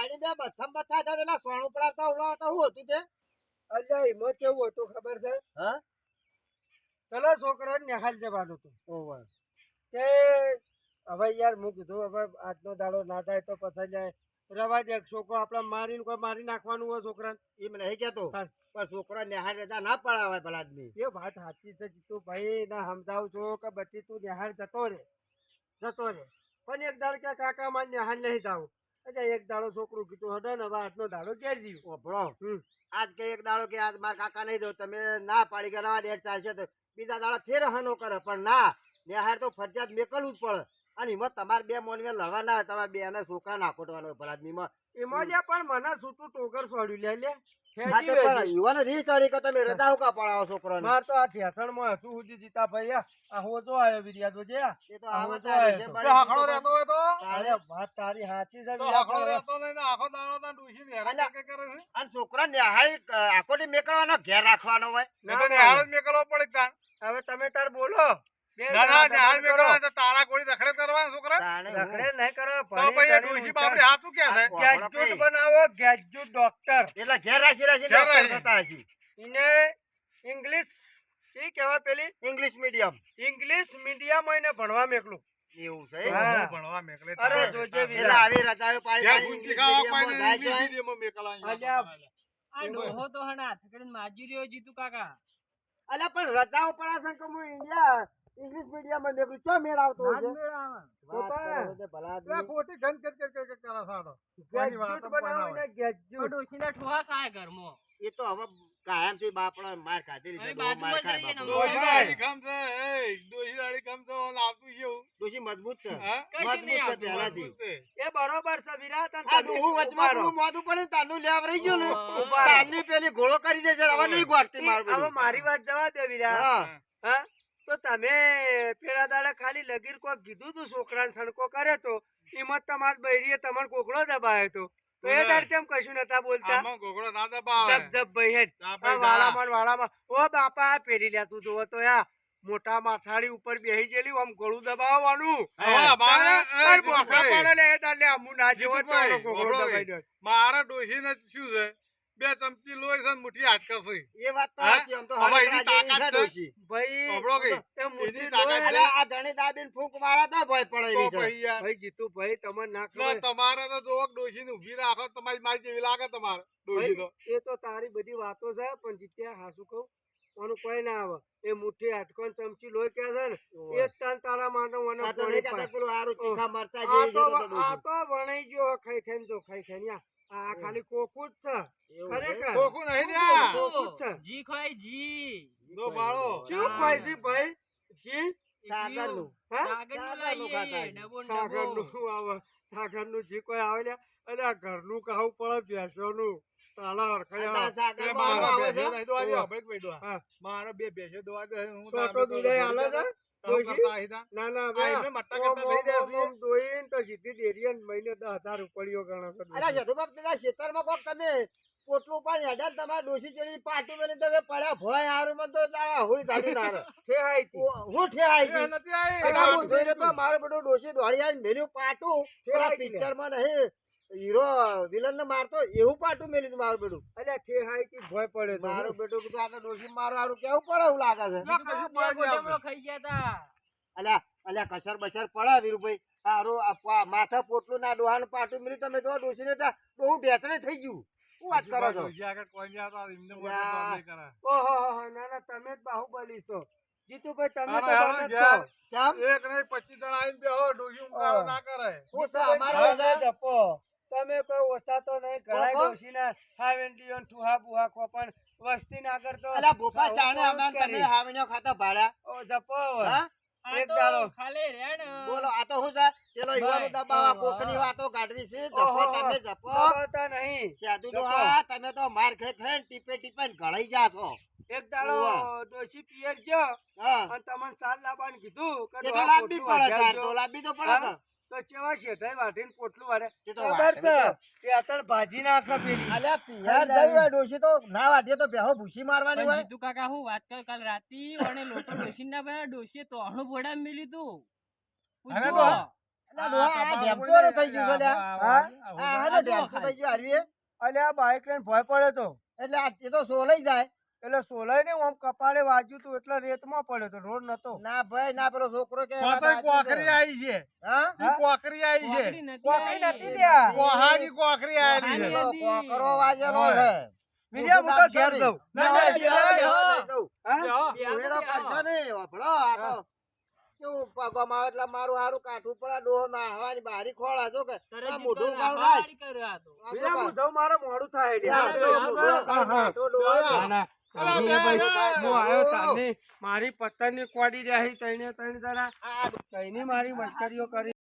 પાણી બે બથમ બથા થયા એટલે સોણું પડાવતા ઉડાવતા શું હતું તે? અલ્યા એમાં કેવું હતું ખબર છે? હા? પેલા છોકરા નિહાલ જવાનું હતું. ઓવર તે હવે યાર હું કીધું હવે આજનો દાડો ના થાય તો પછી જાય રવા દે. છોકરો આપણે મારીને કોઈ મારી નાખવાનું હોય છોકરાને. મને નહીં કહેતો. પણ છોકરા નિહાળ રહેતા ના પડાવાય ભલા આદમી. એ વાત સાચી છે તું ભાઈ ના સમજાવું છો કે પછી તું નિહાળ જતો રે જતો રે. પણ એક દાડ કે કાકા મારે નિહાળ નહીં જાવું એટલે એક દાડો છોકરું કીધું હડે ને હવે આજનો દાડો ઘેર જીવ હમ. આજ કે એક દાડો કે આજ મારા કાકા નહીં દો તમે ના પાડી કે રવા દેડ ચાલશે તો બીજા દાડા ફેર હનો કરે પણ ના નિહાળ તો ફરજિયાત મેકલવું જ પડે. અને એમાં તમારે બે મોનવે લડવા ના હોય તમારે બે ને છોકરા નાખોટવાનો હોય ભલા આદમીમાં એમાં લ્યા પણ મને છૂટું ટોકર સોડ્યું લે લે હા ખેંચી તે પણ વેચી. યુવાને રીત ચડી કે તમે રજા હુકા પડાવો છોકરાને? માર તો આ ઠેસણમાં હતું સુધી જીતા ભાઈ આ આ હોજો આવ્યો વિડિયા તો જે એ તો આવો તો તારે આયો છે તો. બળી તે હાંકડો દીધો રહેતો હોય તો? અરે વાત તારી સાચી છે તો વિડિયા હાંકડો પણ રહેતો નહીં ને આખો દાડો કે કરે છે? અને છોકરા મેકવાનો ઘેર રાખવાનો હોય. તો નિહાળ પડે તાણ. હવે તમે તાર બોલો. ના ના જણા નિહાળ કરો. તો તારા કોળી રખડે કરવાના છોકરા રખડે નહીં કરો તો ભાઈ એ ડોશી ઊંચા. બાપડી કે છે ગેજ્યુટ બનાવો ગેજ્યુટ ડોક્ટર. એટલે ઘેર રાખી રાખી ડોક્ટર થતા હશે. એને ઇંગ્લિશ ઈ કહેવાય પેલી? English medium. ઇંગ્લિશ મીડિયમ એને ભણવા મેકલું. એવું છે. ભણવા મેકલે અરે જોજે. આવી પાડી પાડી. આ ડોહો તો હાથ કરીને માજી રહ્યો જીતુ કાકા. અલા પણ રજાઓ પડાશે કે હું ઇન્ડિયા ઇંગ્લિશ મીડિયમમાં મેકલું ચો મેળ આવતો હોય છે? વાત કરો તે ભલા ખોટી ઘન કર કર કર કર સાડો. ગેજ્યુટ પણ ના બનાવો હોય. ને ગેજ્યુટ ડોશીના ઠોહા ખાય ઘરમાં? એ તો હવે કાયમથી બાપડો માર ખાધેલી છે માર ખાય દાઢી ખમ છે, એ, ડોશી દાઢી ખમ છે, ઓલ આવતું છે એવું. મજબૂત છે. મજબૂત છે પહેલાથી. એ બરોબર છે વિરાટ અને આ હું વચમાં ઊભા રહો. પડે તાનું લેવ રહી ગયો ને. તાંડની પેલી ઘોડો કરી દે છે હવે નહીં ગોળતી માર હવે મારી વાત જવા દે વિરાટ. હા. હા? તો તમે પેલા દાડા ખાલી લગીર કોક કીધું તું છોકરાને સણકો કરે તો એમાં તમાર બૈરીએ તમાર કોકડો દબાયો હતો તો એ દાડ કેમ કશું નતા બોલતા? ના દબાવે. ભાઈ. વાળામાં વાળામાં. ઓ બાપા આ પેરી લે તું જોવો તો યા મોટા માથાડી ઉપર બેહી ગયેલી આમ ગળું દબાવવાનું. લે આમું ના મારા શું છે? બે ચમચી લોહી છે ને મુઠ્ઠી હાડકા એ વાત તો સાચી આમ તો હવે એની તાકાત છે. ભાઈ ઓબળો કે? એ મુઠ્ઠી તાકાત છે. આ ધણી દાબીન ફૂંક મારા તો ભય પડે છે. ભાઈ જીતુ ભાઈ તમને ના ના, ખબર તમારે તો જોક ડોશી ને ઊભી રાખો તમારી મારી જેવી લાગે તમારે ડોશી તો એ તો તારી બધી વાતો છે પણ જીત્યા હાસુ કહું ઓનું કોઈ ના આવે એ મુઠ્ઠી ને ચમચી લોહી કે છે ને એ તન તારા માટે મને આ તો નહીં પેલું હારું ચીખા મરતા જેવી આ તો વણાઈ ગયો ખાઈ ખાઈને જો ખાઈ ખાઈને યા. આ ખાલી કોકું જ છે ખરેખર ખોખું નહીં લ્યા. કોકું જ છે જી ખાય જી નો બાળો. શું ખાય છે ભાઈ જી સાગરનું. હા સાગરનું સાગરનું ખાતા લાવીએ છે. ડબો ને સાગરનું આવે જી કોઈ આવે લ્યા. અને આ ઘરનું કહું પડે ભેંસોનું તાળા આ હરખાયા. સાગર એ આવે છે? નહીં. મારા બે ભેંસો દોવા દે, હું છે? ના ના ભાઈ. મટ્ટા કરતા થઈ જાય છે. ઓમ તો સીધી ડેરીએ મહિને દસ હજાર ગણો છો અલા જધુબાપ દાદા ખેતરમાં કોક તમે પોટલું પણ હેડા ને તમારા ડોસી ચડી પાટી મેલી તમે પડ્યા ભોય હારું મન તો તારા હુઈ ધાડી તારે. ઠેહાઈ હું ઠેહાઈ નથી આઈ. હું જોઈ રહ્યો તો મારું બધું ડોસી દોડી આવીને મેલ્યું પાટું. પિક્ચરમાં નહીં. હીરો વિલન ને મારતો એવું પાટું મેલી તું મારું બેટું ઠે ઠેહાઈ કે ભય પડે મારું બેટું કીધું આ તો ડોશી મારું હારું કેવું પડે એવું લાગે છે. ખાઈ ગયા તા. અલ્યા અલ્યા કસર બસર પડે વીરુભાઈ. હારું માથા પોટલું ના ડોહાન પાટું મેલી તમે તો ડોસી ને બહુ ઢેચણે થઈ ગયું. શું વાત કરો છો. ઓહો ના ના તમે જ બાહુબલી છો. જીતુભાઈ તમે તો. એક નહીં પચીસ જણા આવીને બેહો, ડોશી ઊંઘાડો ના કરે હું તો અમારો. તમે કોઈ ઓછા તો નહીં ઘણા? ડોશીના હાવેન્ડીઓ ને ઠુહા બુહા ખો પણ વસ્તી ના કરતો અલા ચાણે કોણ અમે તમે હાવીનો ખાતા ભાડા? ઓ, જપો હા? એક દાડો. ખાલી રેણ. બોલો આ તો હું સા પેલો યુવાનો દબાવા કોકની વાતો કાઢવી છે? જપો તમે જપો. દબાવતા નહીં. સાધુ તો આ તમે તો માર ખે ખે ટીપે ટીપે ગળાઈ જા છો એક દાડો દોશી ડોશી પિયર ગયો હા. અને તમને સાલ લાવવાનું કીધું કે લાંબી પડે. તો લાંબી તો પડે. તો ચેવા શેઠાઈ વાઢીને પોટલું વાળે ખબર છે? અત્યારે ભાજી નાખે પેલી. અલ્યા પિયર જઈ હોય ડોશી તો ના વાઢીએ તો બેહો ભૂસી મારવાની હોય. જીતુ કાકા હું વાત કર કાલ રાતી અને લોટો ડોશી ના ભાઈ ડોશીએ તોહણું ભોડા મેલ્યું તું. અને પૂછજો. અલા ડોહા, આ ઢેમચો થઈ ગયું છે લ્યા. હા? આ હાલો ઢેમચો થઈ ગયું હારવીએ. અલે આ બાઈક લઈને ભય પડ્યો તો. એટલે આ એ તો સોલાઈ જાય. એટલે સોલાઈ ને આમ કપાળે વાજ્યું તું એટલે રેતમાં પડ્યો તો રોડ નતો ના ભાઈ ના પેલો છોકરો કે કોકરી આવી છે હા કોકરી આવી છે કોકરી નથી લ્યા. કોહાની કોકરી આવેલી છે કોકરો વાજેલો છે બીજા ઘેર ના, ના. હા? આ તો કેવું પગમાં આવે એટલે મારું હારું કાઠું પડે ડોહો નાહવાની બારી ખોળા જો કે મોઢું બીજા મારે મોડું થાય મારી પત્તરની કોડી રહ્યા તઈને જણા આ તઈની મારી મશ્કરીઓ કરી.